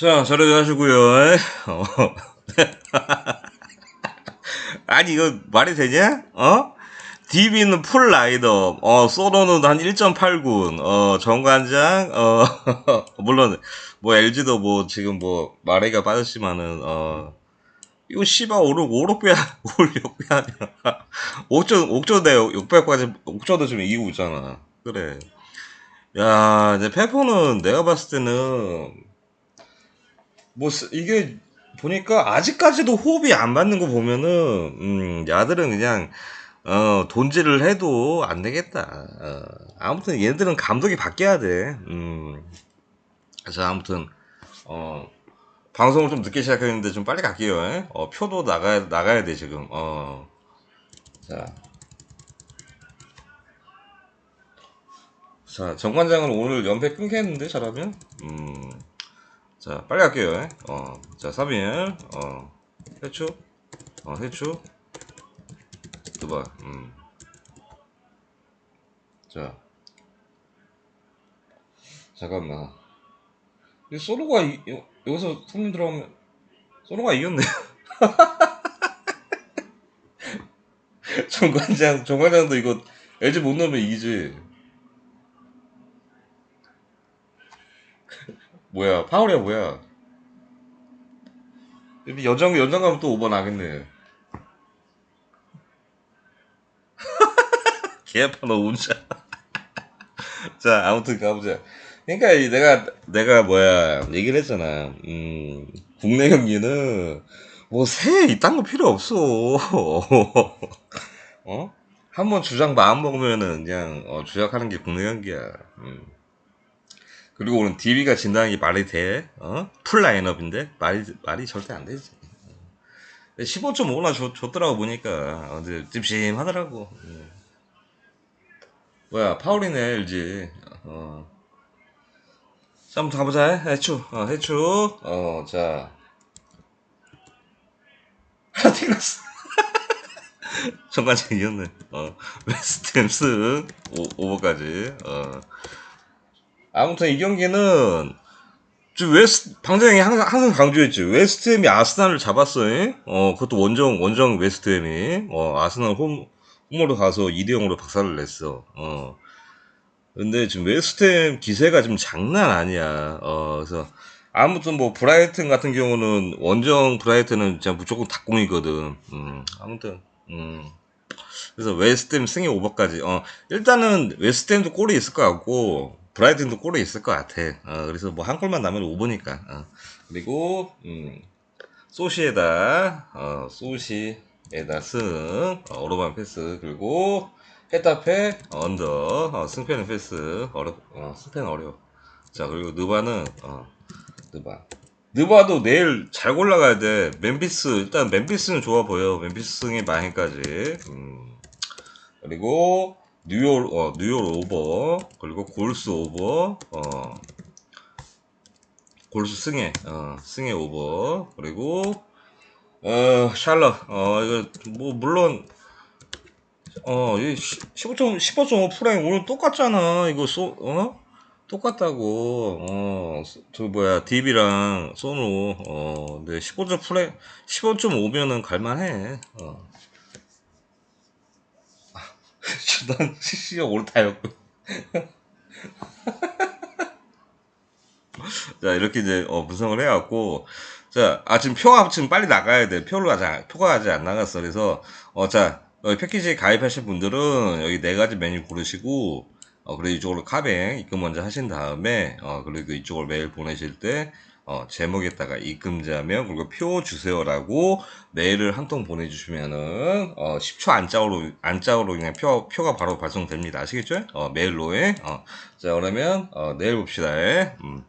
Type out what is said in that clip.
자, 저렴히 하시고요. 어. 아니, 이거 말이 되냐? 어? DB는 풀 라이더, 어, 소로는 한 1.89, 어, 정관장, 어, 물론, 뭐, LG도 뭐, 지금 뭐, 마레가 빠졌지만은, 어, 이거 씨발, 5, 6, 5, 6배, 5, 6배 아니야. 옥조, 옥조대, 600까지, 옥조도 지금 이기고 있잖아. 그래. 야, 이제 페퍼는 내가 봤을 때는, 뭐 쓰- 이게 보니까 아직까지도 호흡이 안 맞는 거 보면은 음, 야들은 그냥 어, 돈질을 해도 안 되겠다. 어, 아무튼 얘들은 감독이 바뀌어야 돼. 음. 자, 아무튼 어, 방송을 좀 늦게 시작했는데 좀 빨리 갈게요. 에? 어, 표도 나가야 나가야 돼 지금. 어. 자. 자, 정관장은 오늘 연패 끊겠는데 잘하면? 음. 자, 빨리 갈게요. 에? 어, 자, 3일, 어, 해추, 어, 해추, 두 번, 음. 자, 잠깐만. 이 소로가, 이, 여- 여기서 손님 들어가면, 소로가 이겼네. 정관장, 정관장도 이거 LG 못 넣으면 이기지. 뭐야, 파울이야, 뭐야. 연장, 연장 가면 또 5번 하겠네. 개아파, 너 운자. 자, 아무튼 가보자. 그러니까 이 내가, 내가 뭐야, 얘기를 했잖아. 음, 국내 경기는 뭐새 이딴 거 필요 없어. 어? 한번 주장 마음 먹으면은 그냥 어, 주작하는 게 국내 경기야. 음. 그리고 오늘 DB가 진다는 게 말이 돼? 어? 풀 라인업인데? 말이, 말이 절대 안 되지. 15.5나 줬, 줬더라고 보니까. 어, 근데 찜찜하더라고. 음. 뭐야, 파울이네, LG. 어. 자, 한번 가보자. 해추. 어, 해추. 어, 자. 하팅났어. 정관장 이겼네. 어, 웨스트햄 승. 오, 오버까지. 어. 아무튼 이 경기는 웨스 방장이 항상 항상 강조했지 웨스트햄이 아스날을 잡았어요. 어 그것도 원정 원정 웨스트햄이 어 아스날 홈 홈으로 가서 2대 0으로 박살을 냈어. 어 근데 지금 웨스트햄 기세가 지금 장난 아니야. 어 그래서 아무튼 뭐 브라이튼 같은 경우는 원정 브라이튼은 진짜 무조건 닭공이거든. 음 아무튼 음 그래서 웨스트햄 승리 오버까지. 어 일단은 웨스트햄도 골이 있을 것 같고 브라이튼도 골이 있을 것 같아. 어, 그래서 뭐 한 골만 나면 오버니까. 어. 그리고 음, 소시에다 어, 소시에다 승 어, 오로반 패스 그리고 헤타페 언더 어, 승패는 패스 어려 어, 승패는 어려워. 자 그리고 느바는 어, 느바. 느바도 내일 잘 골라가야 돼. 멤피스 일단 멤피스는 좋아 보여. 멤피스 승의 마행까지. 음. 그리고 뉴욕 어 뉴욕 오버 그리고 골스 오버 어 골스 승혜 어 승혜 오버 그리고 어 샬럿 어 이거 뭐 물론 어이 15.5 15.5 프라임 오늘 똑같잖아. 이거 쏘어? 똑같다고. 어 저 뭐야 DB랑 소노 어 근데 15점 프라임 15.5면은 갈만해. 어 난 CC가 옳다였고. 자, 이렇게 이제, 어, 분석을 해갖고, 자, 아, 지금 표가 지금 빨리 나가야 돼. 표를 아직, 표가 아직 안 나갔어. 그래서, 어, 자, 어, 패키지 가입하실 분들은 여기 네 가지 메뉴 고르시고, 어, 그리고 이쪽으로 카뱅 입금 먼저 하신 다음에, 어, 그리고 이쪽으로 메일 보내실 때, 어, 제목에다가 입금자명, 그리고 표 주세요라고 메일을 한 통 보내주시면은, 어, 10초 안짝으로, 안짝으로 그냥 표, 표가 바로 발송됩니다. 아시겠죠? 어, 메일로에. 어, 자, 그러면, 어, 내일 봅시다. 음.